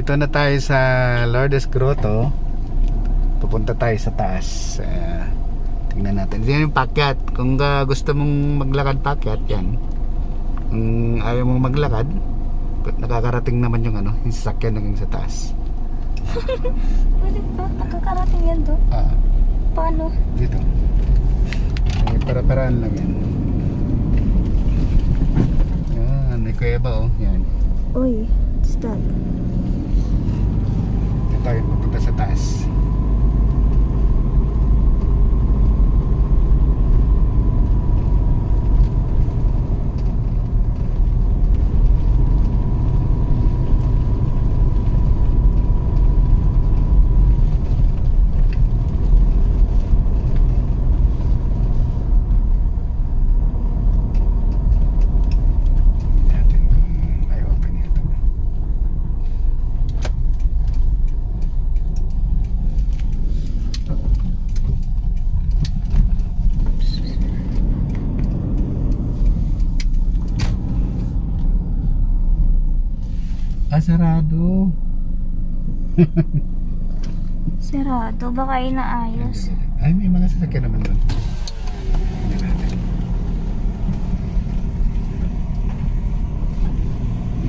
Dito na tayo sa Lourdes Grotto. Pupunta tayo sa taas. Uh, tingnan natin. Yan yung pakyat. Kung uh, gusto mong maglakad pakyat, yan. Kung ayaw mong maglakad, nakakarating naman yung ano, yung sasakyan hanggang sa taas. Pwede ba? Nakakarating yan doon? Ah, Paano? dito. May para-paraan lang yan. Yan, may kuweba oh. Yan. Uy? Dito tayo pupunta sa taas. natin kung may open ito. Ah, sarado. Sarado. Baka inaayos. Ay, may mga sasakyan naman doon.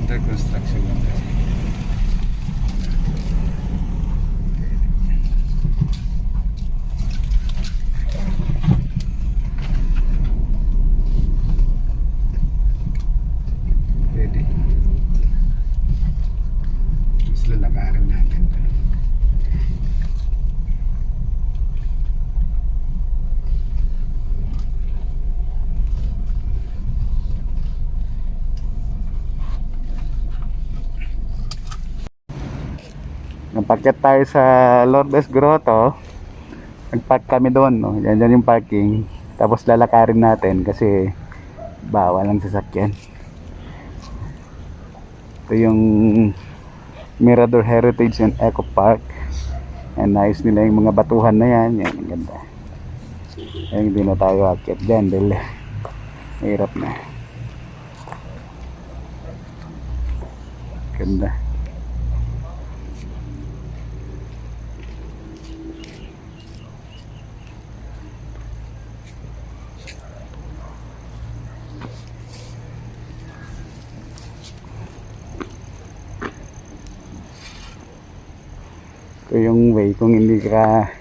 Under construction lang kasi. Pwede. Mas lalakarin natin. Napakyat tayo sa Lourdes Grotto. Nagpark kami doon, no? Yan, yan yung parking. Tapos lalakarin natin kasi bawal ang sasakyan. Ito yung Mirador Heritage and Eco Park. Yan, nais nila yung mga batuhan na yan. Yan, ang ganda. Yan, hindi na tayo akyat dyan dahil mahirap na. Ganda. Ito yung way kung hindi ka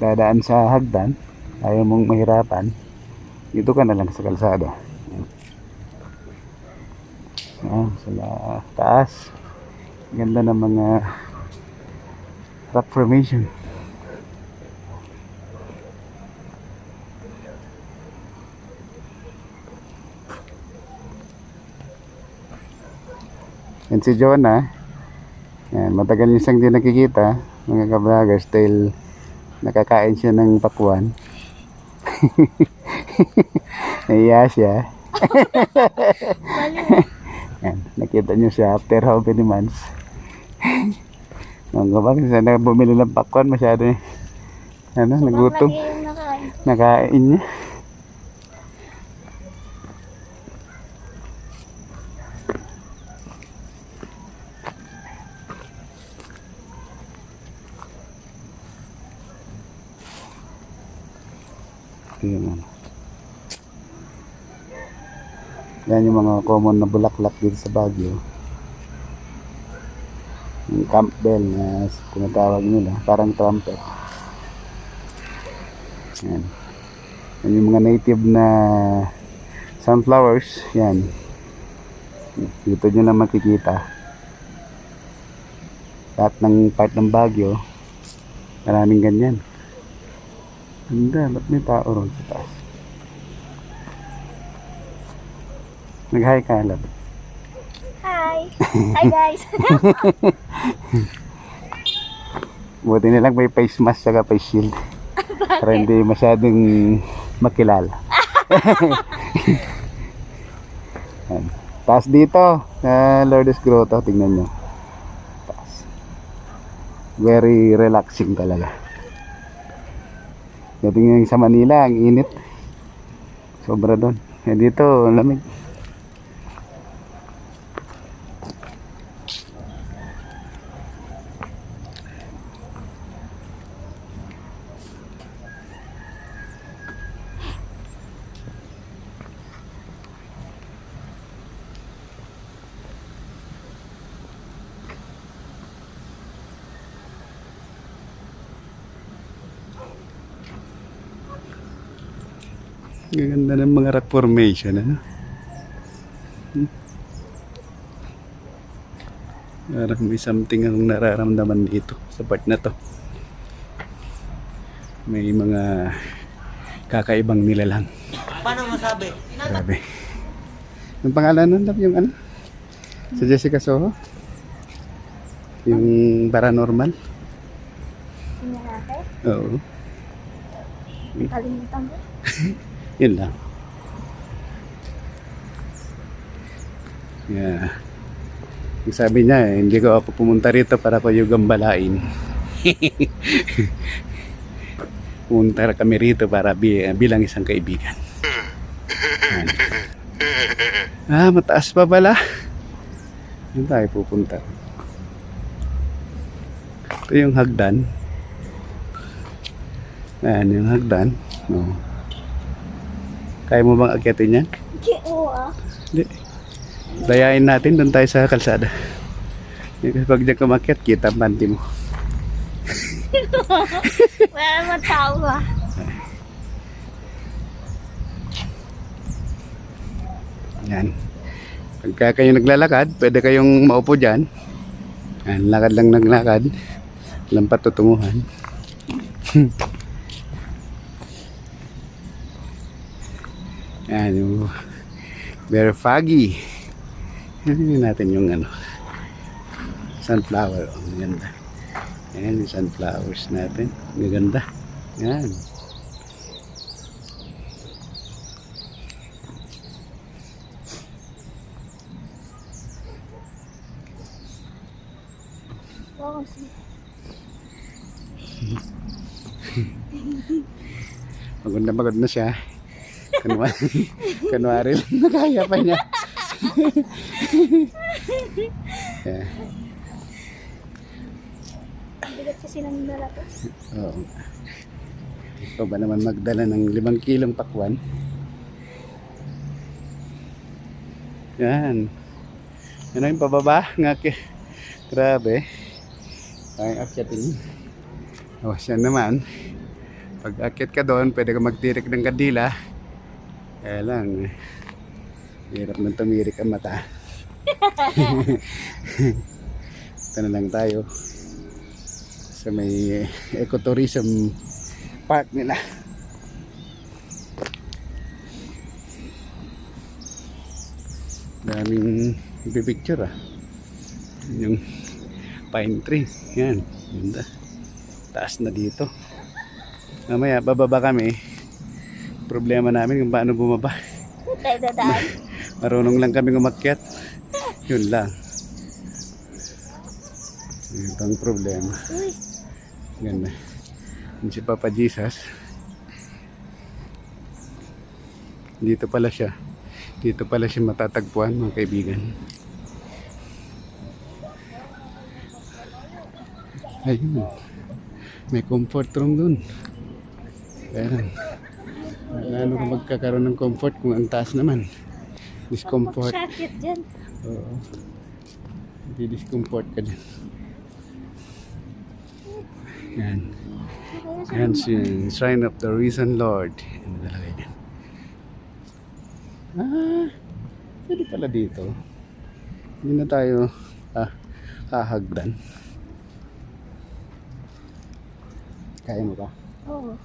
dadaan sa hagdan, ayaw mong mahirapan, dito ka na lang sa kalsada. Yan, sa taas. Ganda ng mga rock formation. Yan si Jonah. Yan, matagal niya siyang di nakikita, mga ka-vloggers, dahil nakakain siya ng pakuan. Naiya siya. Yan, nakita niyo siya after how many months. Mga kapag sana bumili ng pakwan, masyado eh. Ano, nagutom. Nakain niya. Yung ano. Yan yung mga common na bulaklak dito sa Baguio. Yung Campbell na tinatawag nila, parang trumpet. Yan. Yan yung mga native na sunflowers. Yan. Dito nyo lang makikita. Lahat ng part ng Baguio, maraming ganyan. Ganda, ba't may tao ron sa taas? Nag-hi ka, love. Hi! Hi guys! Buti na lang may face mask saka face shield. Para hindi masyadong makilala. Taas dito, sa Lourdes Grotto, tingnan nyo. Taas. Very relaxing talaga. Dating sa Manila, ang init. Sobra doon. Eh, dito, lamig. Gaganda ng mga rock formation, ano? Hmm. Parang may something akong nararamdaman dito sa part na to. May mga kakaibang nilalang. Paano masabi? Grabe. Yung pangalan nun, yung ano? Sa Jessica Soho? Yung paranormal? Natin. Oo. Kalimutan ko. Yun lang. Yeah. Yung sabi niya, eh, hindi ko ako pumunta rito para yung gambalain. pumunta kami rito para bi- bilang isang kaibigan. Yan. Ah, mataas pa pala. Doon tayo pupunta. Ito yung hagdan. Ayan, yung hagdan. Oh. Kaya mo bang akyatin yan? Oo ah. Hindi. Dayain natin doon tayo sa kalsada. Pag diyan kumakyat, kita ang panty mo. Wala naman tao ah. Yan. Pagka kayo naglalakad, pwede kayong maupo dyan. Yan, lakad lang ng lakad. Walang patutunguhan. Yan, yung very foggy. Yan natin yung ano, sunflower. Oh, ang ganda. Yan, yung sunflowers natin. Ang ganda. Yan. Wow, si- Pagod na pagod na siya. Kunwari, kunwari lang nakaya pa niya. yeah. ang bigat kasi ng dala ko. Oo. Ikaw ba naman magdala ng limang kilong pakwan? Yan. Yan na yung pababa. Nga ki. Grabe. Ay, akyatin. Oh, siya naman. Pag akyat ka doon, pwede ka magtirik ng kandila. Kaya lang, hirap nang tumirik ang mata. Ito na lang tayo sa may ecotourism park nila. Daming picture ah. Yung pine tree. Yan. Ganda. Taas na dito. Mamaya, bababa kami. Problema namin kung paano bumaba. Tayo dadaan. Marunong lang kami umakyat. Yun lang. Ito ang problema. Ganda. Yun si Papa Jesus. Dito pala siya. Dito pala siya matatagpuan mga kaibigan. Ayun. May comfort room dun. Ayan. Ano ka magkakaroon ng comfort kung ang taas naman? Discomfort. Sakit dyan. Oo. Hindi discomfort ka dyan. Yan. Yan si Shrine of the Risen Lord. Ano talaga yan? Ah, pwede pala dito. Hindi na tayo ah, hahagdan. Kaya mo ba? Oo.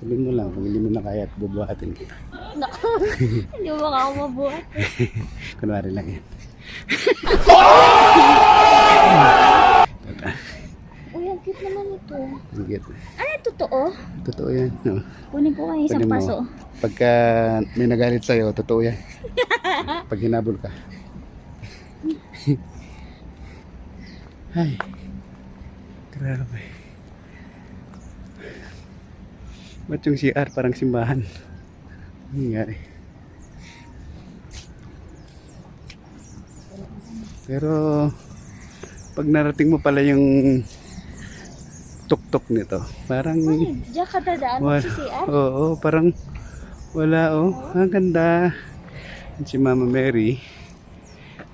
Sabihin mo lang, kung hindi mo na kaya at bubuhatin kita. Naku, hindi mo baka ako mabuhat. Kunwari lang yan. Uy, ang cute naman ito. ang cute. Ano, totoo? Totoo yan. No? Kunin ko kayo isang mo. paso. Pagka may nagalit sa'yo, totoo yan. Pag hinabol ka. Ay. Grabe. Ba't yung CR parang simbahan? Ano nangyari? Pero pag narating mo pala yung tuktok nito, parang Uy, diyan ka dadaan wala, sa CR? oo, parang wala oh. Ang ganda. Si Mama Mary.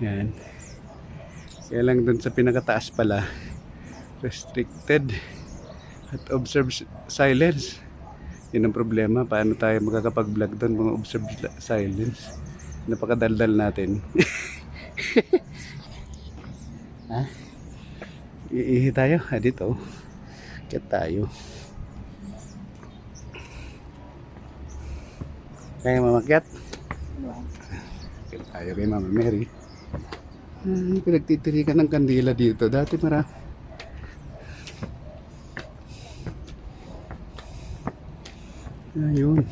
Yan. Kaya lang dun sa pinakataas pala, restricted at observe silence. Yun ang problema. Paano tayo makakapag-vlog doon? Mga observe silence. Napakadaldal natin. ha? Iihi tayo. Ah, dito. Kaya tayo. Kaya mamakyat. Kaya tayo kay Mama Mary. Ah, pinagtitirikan ng kandila dito. Dati marami. Ayun.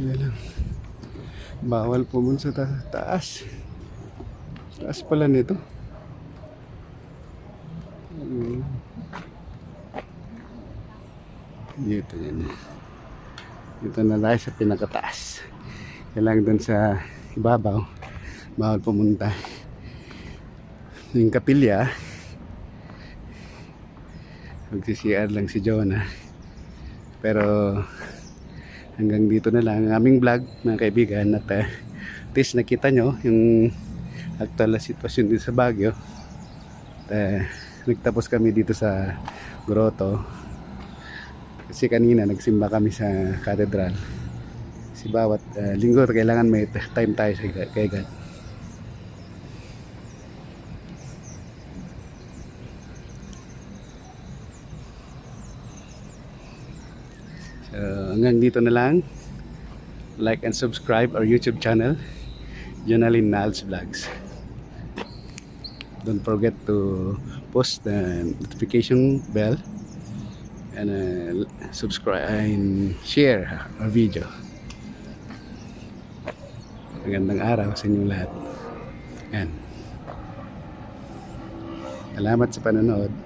Yan lang. Bawal pumunta sa ta- taas. Taas pala nito. Ayun. Dito yan. Dito na tayo sa pinakataas. Kailangan dun sa ibabaw. Bawal pumunta. Yung kapilya, magsi-CR lang si Jonah. Pero hanggang dito na lang ang aming vlog mga kaibigan at uh, at least nakita nyo yung actual na sitwasyon dito sa Baguio. At, uh, nagtapos kami dito sa grotto kasi kanina nagsimba kami sa katedral. Si bawat uh, linggo kailangan may time tayo sa kay God. So, hanggang dito na lang. Like and subscribe our YouTube channel, Jonalyn Nals Vlogs. Don't forget to post the notification bell and uh, subscribe and share our video. Magandang araw sa inyong lahat. Yan. Salamat sa panonood.